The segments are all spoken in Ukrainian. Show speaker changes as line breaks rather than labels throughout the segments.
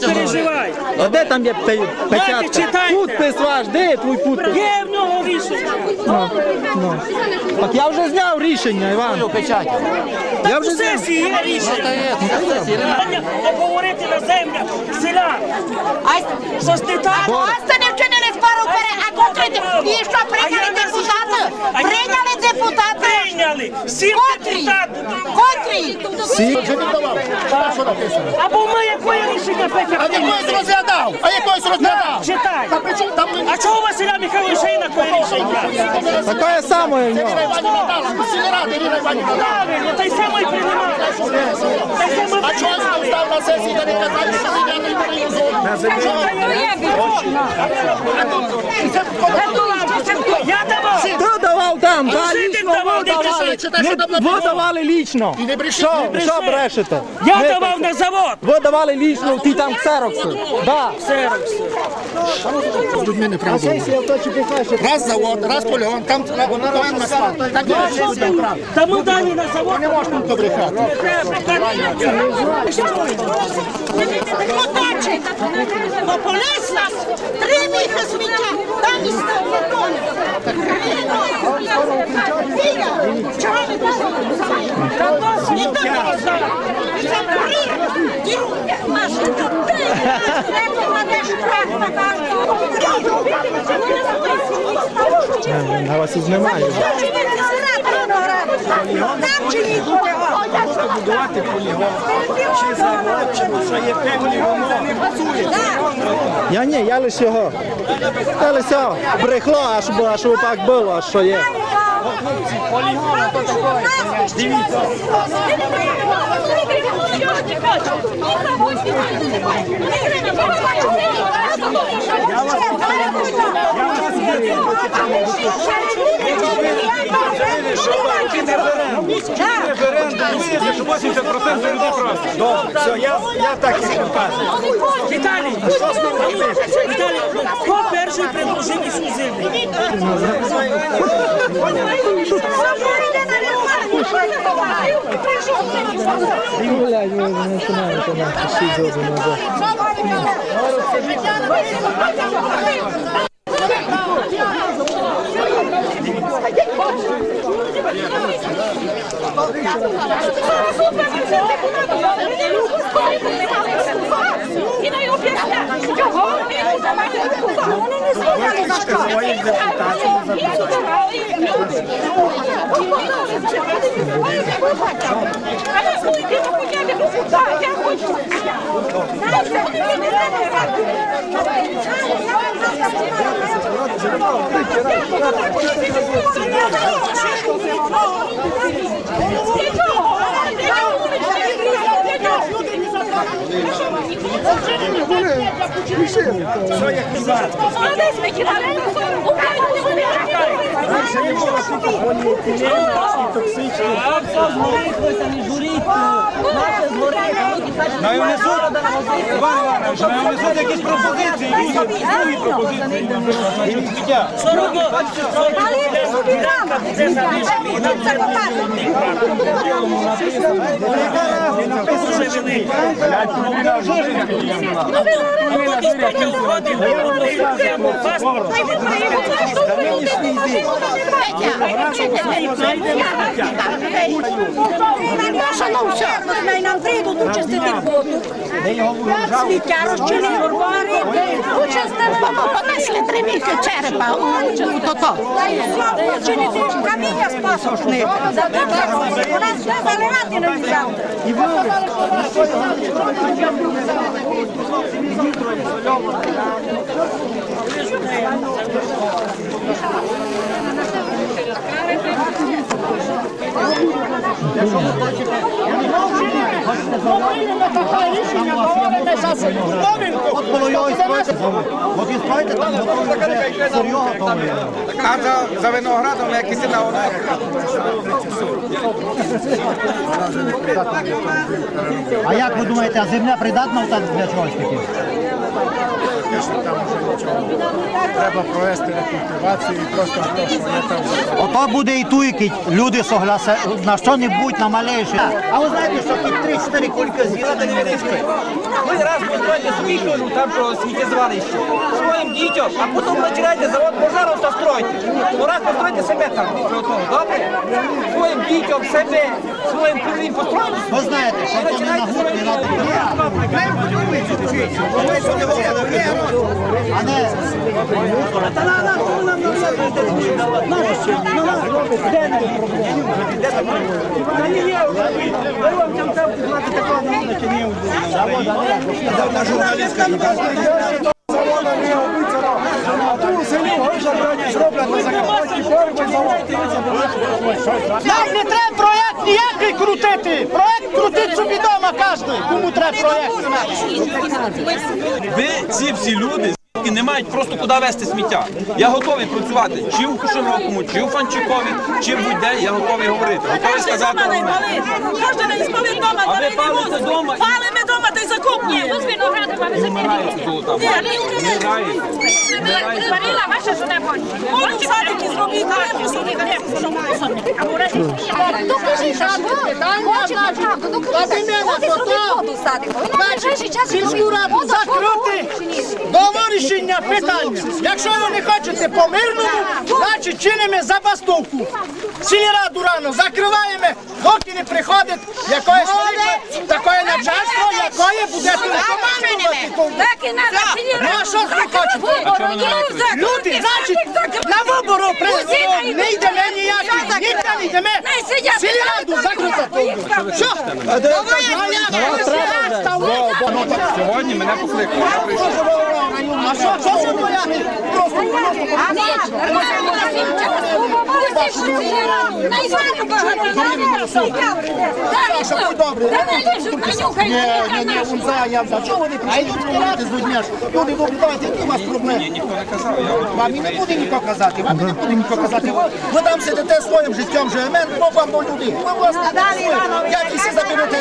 не переживай.
А де там є пе- печатка? Підпис ваш, де є твій підпис?
Є в нього рішення.
Так я вже зняв рішення, Іван.
Печать.
Я
У
вже зняв.
сесії є
Ну,
рішення.
це сесія.
Обговорити на землях селян. Щось не так?
Власне не вчинили спору пере, а котрі і що прийняли депутати? Прийняли депутати.
Прийняли. Сім
Котрі?
депутатів.
Котрі?
Або ми якої рішення Петя?
А якось розглядав, а якось розглядав.
Читай.
Та при чому там мені
А чого Василя Михайловича і на кої рішення?
Таке саме в нього.
Ірина Іванівна дала, сільради Ірина Іванівна дала.
Правильно, та й саме й приймали. Та й саме
А чого він став на сесії, де не казали, що ви не
Я давав.
Хто давав там? Да, лічно ви давали.
що там
Ви давали лічно.
І не.
Що, що брешете?
Я
Ви-
давав на завод.
Ви давали лічно в ті там ксерокси. Да.
Не Раз завод, раз польон, там повинен асфальт. Так є сесія прав.
Та ми дані на завод.
Не можна тут брехати.
Депутати. Популіст нас. Три міхи сміття. Там і став Чого ви так? Маша, на
вас і знімаю.
Там чи ні?
будувати полігон, чи завод, чи що є певні умови.
Я ні, я лише його. Я лише брехло, аж аж так було, аж що є.
Референдум виявили, що 80% людей проти. Добре, все, я, я так і кажу.
Віталій, Віталій, хто перший предложив эксклюзивный.
Блядь, ви не нахуй, всі назад.
І не об'ясня, чого вони не слухали за що. Я хочу.
Раніше не було стільки поліетилену і токсичних. Ну і внесуть, Іван Іванович, ну і внесуть якісь пропозиції, люди, свої пропозиції. Значить, життя.
Нам прийдуть участити воду. Сміття розчинили горбари. Участили, понесли три місяці черепа. то-то. Чинити каміння з. У нас все заливати не взяв.
А за, за виноградом як кисина вона.
А як ви думаєте, а земля придатна для чогось таке?
Фактично там вже нічого. Треба провести рекультивацію і просто то, що вони там.
Ото буде і туйки, люди согласа на що-небудь на малейше. А ви знаєте, що тут 3-4 кульки з'їла, та не.
Ви раз постройте собі кажу, там про сміттєзвалище своїм дітям, а потім починайте завод пожару стройте. Ну раз постройте себе там, добре? Своїм дітям, себе, своїм крові построїте.
Ви знаєте, що то не на гуд, не на А не Нам не треба проєкт ніякий крутити. Проект крутить собі вдома кожен. Кому треба проект?
Ви ці всі люди які не мають просто куди вести сміття. Я готовий працювати чи в Кушиновому, чи у Фанчикові, чи будь-де. Я готовий говорити. Готовий сказати.
Кожен не спалить дома,
А
та
ви
не
палите
возить.
дома?
Палимо дома та й закопні.
Ні, ви з а ви
там. Вмираєте.
Зварила ваша жена борщ.
Можна садики зробити, але посадити.
Сільську раду закрити до вирішення питання. Якщо ви не хочете по мирному, значить чинимо забастовку. Сільраду рано закриваємо, доки не приходить якоїсь таке начальство, яке буде командувати.
Так і надо.
Ну а що ж ви хочете? Люди, значить, на вибору при- не йдемо ніякі, ніде не йдемо. Сільраду закрити. Що?
Сьогодні мене покликали.
Що, що це бояти? Просто, Саша, будь добрий. Ні, ні, ні, унза, я взяв. Чого ви не прийшли? Розмовляти з людьми. Люди добрі, давайте, які у вас проблеми?
Ніхто не казав. Я готовий
Вам і не буде ніхто казати, вам і не буде ніхто казати. Ви, ви там сидите своїм життям живемо, ну вам до людей. Ви власне своє. Як ви всі заберете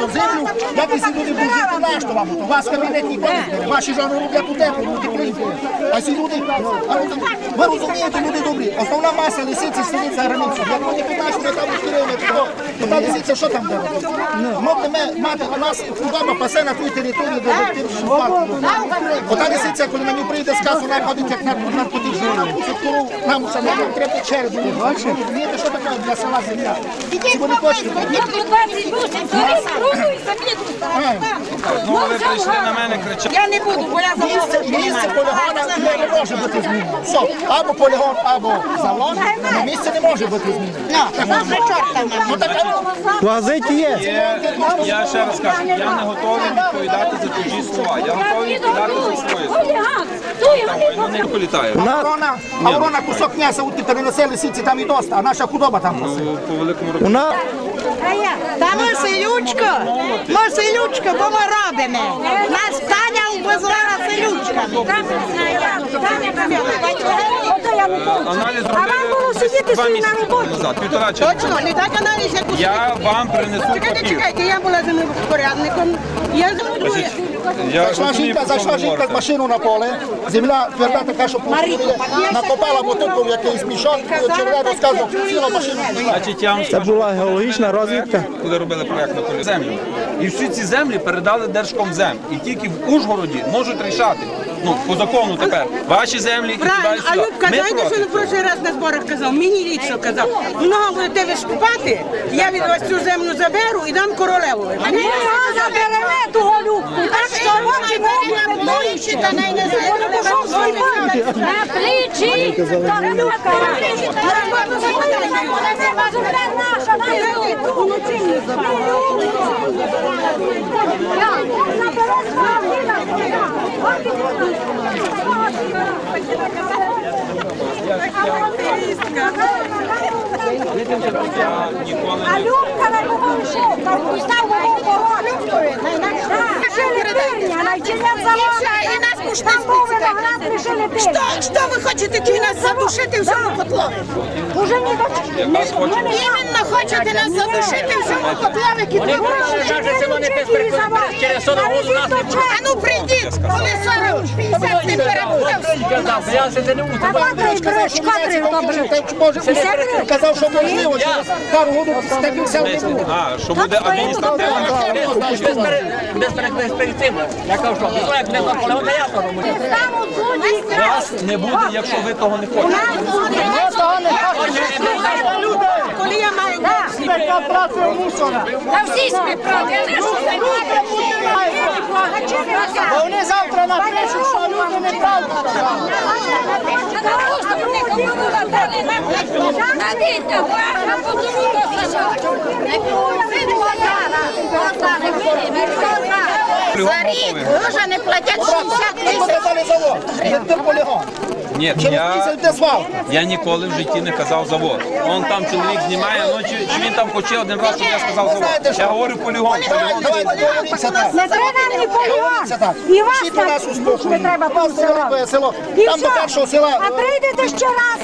ту землю, як ви всі люди будуть жити, на що вам? то? Вас кабінет ніхто не збере. Ваші жони роблять у тепло, люди приїхали. А ці люди, а ви, ви розумієте, люди добрі. Основна маса лисиці сидить за границю. Як вони 15 там кілометрів, то то та лисиця що там буде? Можна мати у нас вдома пасе на тій території, де ви Ота лисиця, коли нього прийде сказ, вона ходить як нар- наркотична. Нам коров, нам треба череду. Розумієте, що таке для села земля? Ці вони точно.
Ну, ви прийшли на мене кричати.
Я не буду, бо я
Місце, місце полігона не може бути змінено. Все, або полігон, або але місце не може бути змінено. Ну так, а
Возить є.
Я ще раз кажу, я не готовий відповідати за чужі слова. Я готовий відповідати за свої слова. Ну, не політаю.
Аврона, Аврона кусок м'яса у перенесе лисиці, там і доста, а наша худоба там пасе.
По великому
У нас
Та ми селючка, бо ми робимо. Нас Таня обозвала селючка.
Аналіз
А вам було сидіти
два
собі на
місяці
роботі.
назад, півтора чи
Точно, не так аналіз, як у
Я вам принесу
Чекайте,
папір.
чекайте, я була землепорядником. Я землею.
Я
Зайшла
розумію,
жінка,
про що
зайшла
ви
жінка з
говорите.
машину на поле, земля тверда така, що повторює, накопала мотику в якийсь мішок, сіла машину.
Значить, я вам
це
скажу,
була геологічна розвідка.
коли робили проєкт на полі землю. І всі ці землі передали Держкомзем. І тільки в Ужгороді можуть рішати. Ну, по закону тепер. Ваші землі і туди,
Правильно,
і
а
сюди.
Любка,
Ми
знаєте, що він в прошлий раз на зборах казав? Мені лічно казав. Много будете ви скупати, я від вас цю землю заберу і дам королеву. А не заберемо ту голюбку. Так що роки Бог та не не
На плечі.
Я ніколи
А Любка на кого йшов? Там став мого порога.
І нас пушти Що, що ви хочете чи нас задушити в цьому котлові? Уже не
Якраз хочемо.
Іменно хочете нас задушити в цьому котлові,
Вони прийшли, каже, село не без через 40 років нас не буде.
А ну прийдіть, коли 40 50 не перебудав.
Я ще не буду.
Може, казав, що можливо, через пару років стабільця не буде.
А, що буде адміністративна
цим. Я кажу, що ну, як не Наполеон, я то роблю.
вас не буде, якщо ви того не хочете.
Коли я маю
Така праця мусора.
Та всі що
Бо вони завтра напишуть, що люди не
а потім
за рік вже не платять 60
Ми
тисяч.
Це полігон.
Ні, я, я ніколи в житті не казав завод. Он там чоловік знімає, ну чи, чи він там хоче один раз, щоб я сказав завод. Я говорю полігон.
так.
Не треба мені
полігон. так.
І вас
спокою.
не треба
село. Там до першого села.
А прийдете ще раз,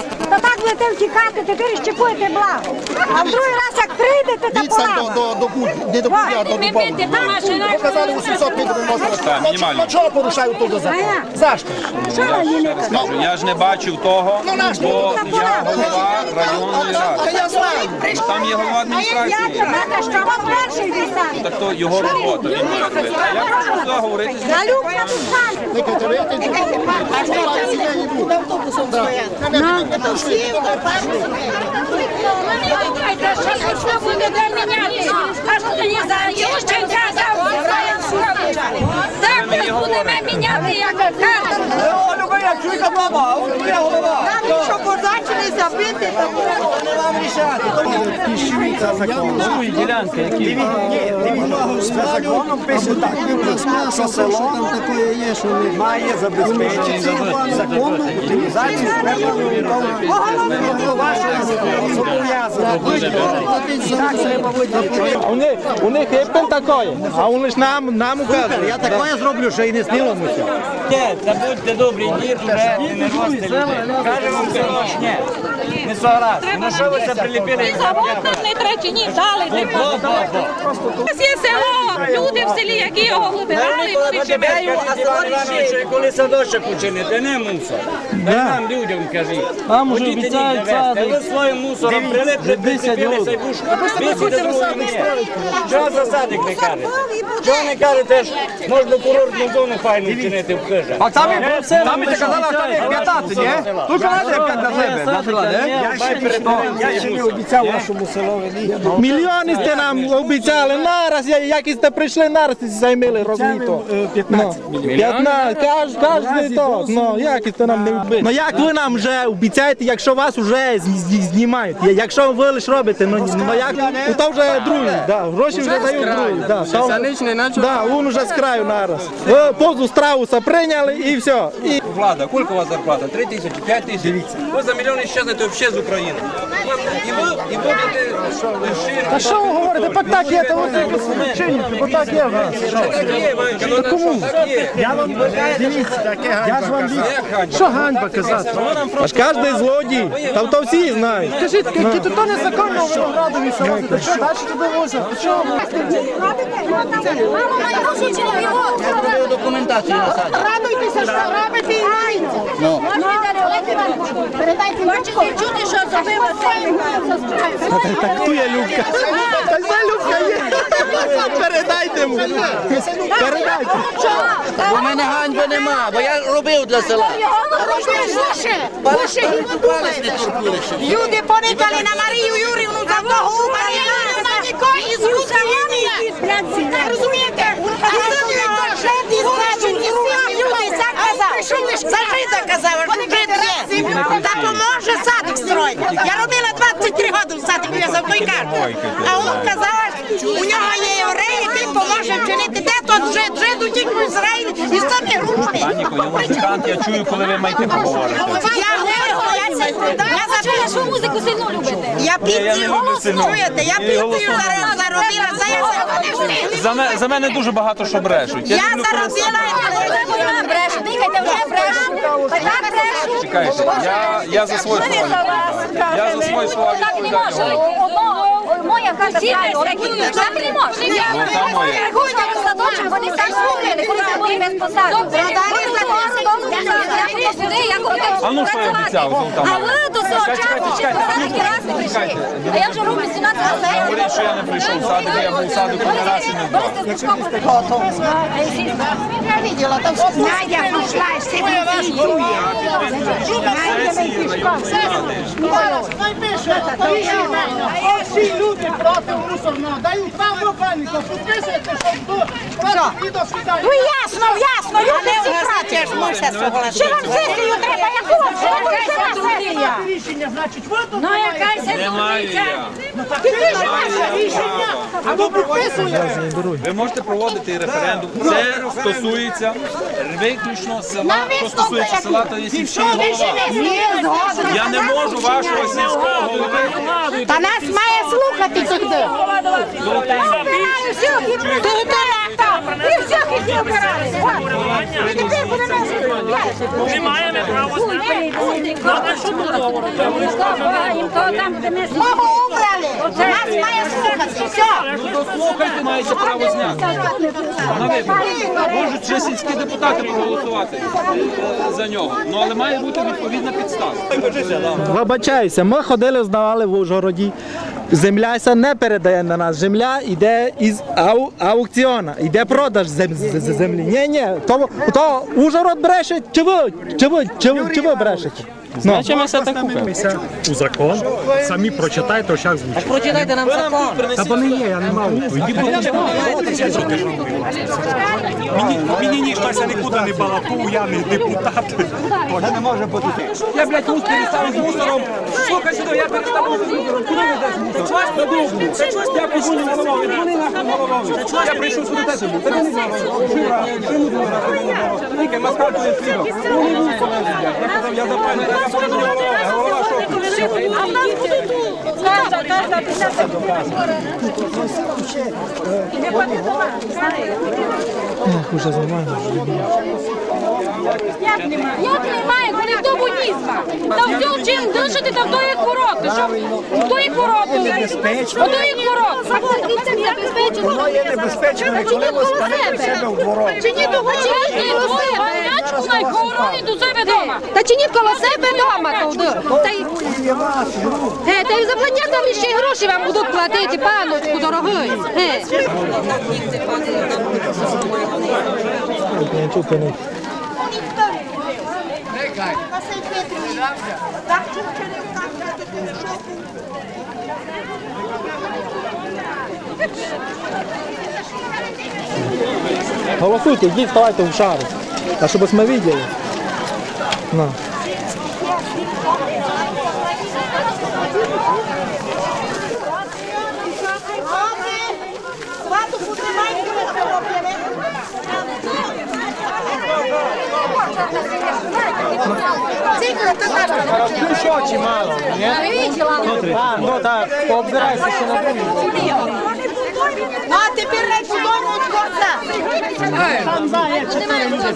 так будете втікати, тепер ще будете благо. А в другий раз, як прийдете, то
Відстань до, до, до, Буд- не до Будя, а до
Ми
Дубова.
бити по
800 метрів можна.
Так, мінімально.
Ну чого порушають тут закон? За що?
Я ще раз кажу, я ж не бачив того,
Ну,
бо
ну,
я голова районної
Та
ради.
я знаю.
Там є голова адміністрації.
Знаєте, що вам перший висадить?
Так то його робота, він. А я прошу сюди говорити з
Я люблю висадити.
Никайте, ви йдете. А що не йдуть? Автобусом стоять. Не,
Що буде будемо міняти, як кажуть.
Ольга, я чуйка баба, а голова.
Що позначили забити,
Свої ділянки, які
Законом пише так, що село там таке є, що не має забезпечення закону утилізації У них, у них є такое, а вони ж нам, нам указують. Я таке зроблю, що і не снилося.
Ні, це будьте добрі, ні, вже не носите людей. Каже вам Карлош, ні, Yeah. Не согласні. Ну що ви це приліпили?
Завод нам не третій, ні, дали не. У нас є село, люди в селі, які його вибирали, вони живуть.
коли садочок учинити, не мусор. Та нам людям кажіть. Нам уже обіцяють садик. Ви своїм мусором прилипли, прицепилися і буш. Місяця другої ні. Чого за садик не кажете? Чого не кажете, ж можна курортну зону файну вчинити в Кижах?
А там, там ти казала, що є 15, ні? Тут казали 15 Я ще не обіцяв вашому селу. Мільйони сте нам обіцяли. Нараз, як сте прийшли, нараз і займили розміто. 15 мільйонів. 15, кожний то. Ну, як сте нам не вбити. Ну як ви нам вже обіцяєте, якщо вас вже зні- зні- знімають? Якщо ви лише робите, ну, ну як, ну, то вже другий, гроші вже дають да, він вже з краю нараз. Позу страуса прийняли і все.
Влада, сколько у вас зарплата? 3 тисячі, 5 тисяч? Ви за мільйон щезнете взагалі з України. І ви, і будете щиро.
Та що ви говорите? Так так є, то ви тільки чините, так є Кому?
так є.
Я вам дивіться, я ж вам що ганьба казати? Аж кожен злодій, там то всі знають. Скажіть, які тут то незаконно в Виноградові село, то що далі туди возять? То що?
Документацію на саді.
Радуйтеся, що робите і маєте. Ну. Передайте Хочете чути, що зробила
Так ту є Любка. Та ця Любка є. Передайте йому. Передайте.
Бо в мене ганьби нема, бо я робив для села. Палець не торкнули ще.
Люди поникали на Марію Юрівну за того Марія Юрівна нікого із України. Розумієте? А це ніхто жити значить, і всі люди це казав. За жида казав, є. Та поможе садик строїти. Я робила 23 роки в садику, я за той. А він казав, у нього є єврей, який поможе вчинити. Де тут жид? Жид утік в Ізраїль і стане ручки.
Паніко, я я чую, коли ви маєте поговорити.
Я говорю, я я запишу.
музику сильно любите.
Я
я сильно.
чуєте, я пісню заробила, за я
За, мене дуже багато що брешуть. Я,
Я заробила,
Вона бреше, дихайте, вже брешу. Так брешу.
Я, я за свої слова. Я за свої слова
Так не може.
Відповідаю.
Моя хата правильно рахує, так не може.
Ну, там моє.
Рахуйте в садочок, вони самі слухали, коли ми були без посади. Я сюди, я
А ну, що я обіцяв, Золота
А ви до цього часу ще посадки раз не прийшли. А я вже роблю 17 років.
Говоріть, що я не прийшов в садик, я був в садику не раз і не два.
Я видела, там все. Надя пришла, все
Всі люди проти мусорного дають вам руками, підписуйте, щоб тут проти і до свидання.
Ну ясно, ясно, люди всі проти. Ще вам сесію треба?
Рішення, значить, ви тут
Ну
рішення, а ви
можете проводити референдум. Це стосується виключно села, що стосується села, то є сільський голова. Я не можу вашого сільського голови.
Та нас має слухати тоді. Тепер будемо
Ми маємо право знати.
Маму убрали. Нас має слухати. Все.
Дослухайте, маєте право зняти. На. Можуть ще сільські депутати проголосувати е, за нього. Ну але має бути відповідна підстава.
Вибачаюся, ми ходили, здавали в Ужгороді. Земля ся не передає на нас. Земля йде із ау, аукціона, йде продаж зем, з- з- землі. Ні, ні, то, то Ужгород бреше, чи ви, чи ви, чи ви, чи ви брешете? Значить, ми все так купимо.
у закон. Самі прочитайте, ось як звучить.
Прочитайте нам закон.
Та то не є, я не мав. Мені, мені ніхто ся нікуди не балакув, я не депутат.
Я, блядь, мусор перестав з мусором. Слухай сюди, я перестав з мусором. Куди ви йдеш мусор? Чогось продовжу. Я позвоню голові. Дзвони нахуй голові. Я прийшов сюди де тобі. Та не знаю. Шура, шину тут. Тільки маскаль твоє свідок. Вони мусор блядь. Я казав, я запалю. Я що?
А в нас буде кожа,
Уже нормально.
Як немає, коли хто будізма? Та все чим дишати, та хто їх коробки? Хто їх коробки? Хто їх небезпечно. Воно є небезпечно, коли ви спалите себе в дворі. Чиніть того, чиніть двоє, гарячку на хороні до себе вдома. Та чиніть коло себе вдома. Та й... Е, Й там ще й гроші вам будуть платити, паночку, дорогий. Е.
Голосуйте, йдіть, вставайте в шару. А щоб ми видели. На.
Свату потримайте, ви робите.
Що чимало? А, ну так, пообзирайся ще на другий.
Ну, а тепер не чудово від коса.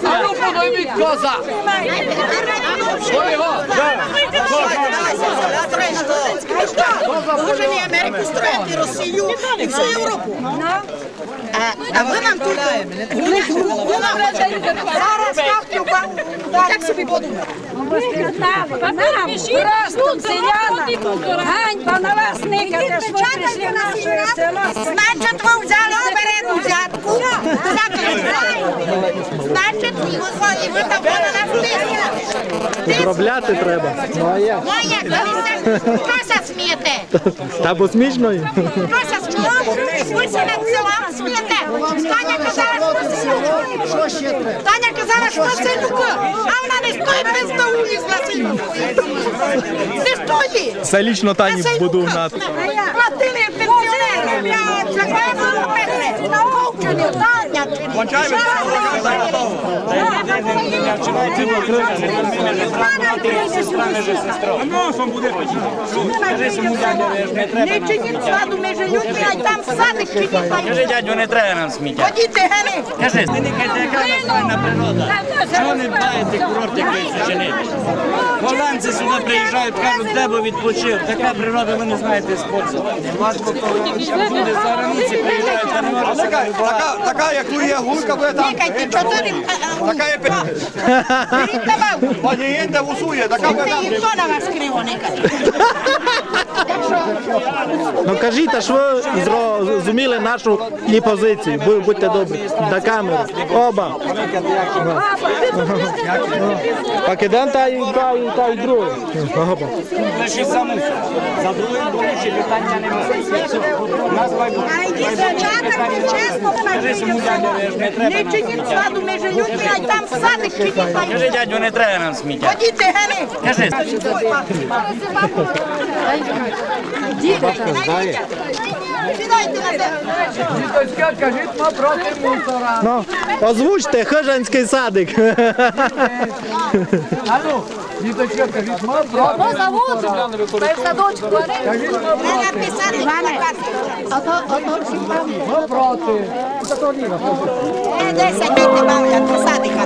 А ну подойміть коза.
Можемо і Америку строїти, Росію і всю Європу. А, а ви нам тут... Ви нам зараз так. Так собі подумав.
Тут селяна, ганьба на вас никати, що ви прийшли в наше село.
Значить, ви взяли оберену взятку. Значить, ви, ви там на нас.
Підробляти треба. Ну а як?
Ну, а як? Прося смієте.
Та бо смішно їм.
Прося смієте. Ви себе смієте. Таня казала, що силюка. Таня казала, що силюка. А вона не стоїть без науки з насильника. Не стоїть.
Це лічно Тані буду гнати.
Платили пенсіонерам. Я це певно робити. Науки не.
Кончаємо.
Не чиніть саду між людьми, а там садик чиніть.
Кажи, дядю, не треба нам сміття.
Ходіть, гени.
Кажи, ви настойна природа. Чого не дбаєте курорт якийсь чинити? Голландці сюди приїжджають, кажуть, де би відпочив. Така природа, ви не знаєте спосіб. Люди з Араміці приїжджають, а не можуть себе
Така, така, як є гулька, буде там.
Чекайте, чотири.
Така є пи-
Беріть добавку.
Одієнте усує, така буде
Це
там.
ніхто на вас криво не каже.
Ну кажіть, а ви зрозуміли нашу і позицію. Бу- Будьте добрі. До камери. Оба. Пакиден та й та й та й другий. Оба.
За. За другим більше питання немає. Нас має
А йдіть чесно. Не чиніть саду між людьми, а й там садик чиніть.
Кажи, дядю, не треба нам сміття.
Ходіть, гени.
Кажи.
Сідайте на землю.
Ну, озвучте хижанський садик.
Або завод, та й в садочку.
Не написати на карті. Е, Десять дайте бавлять, посадика.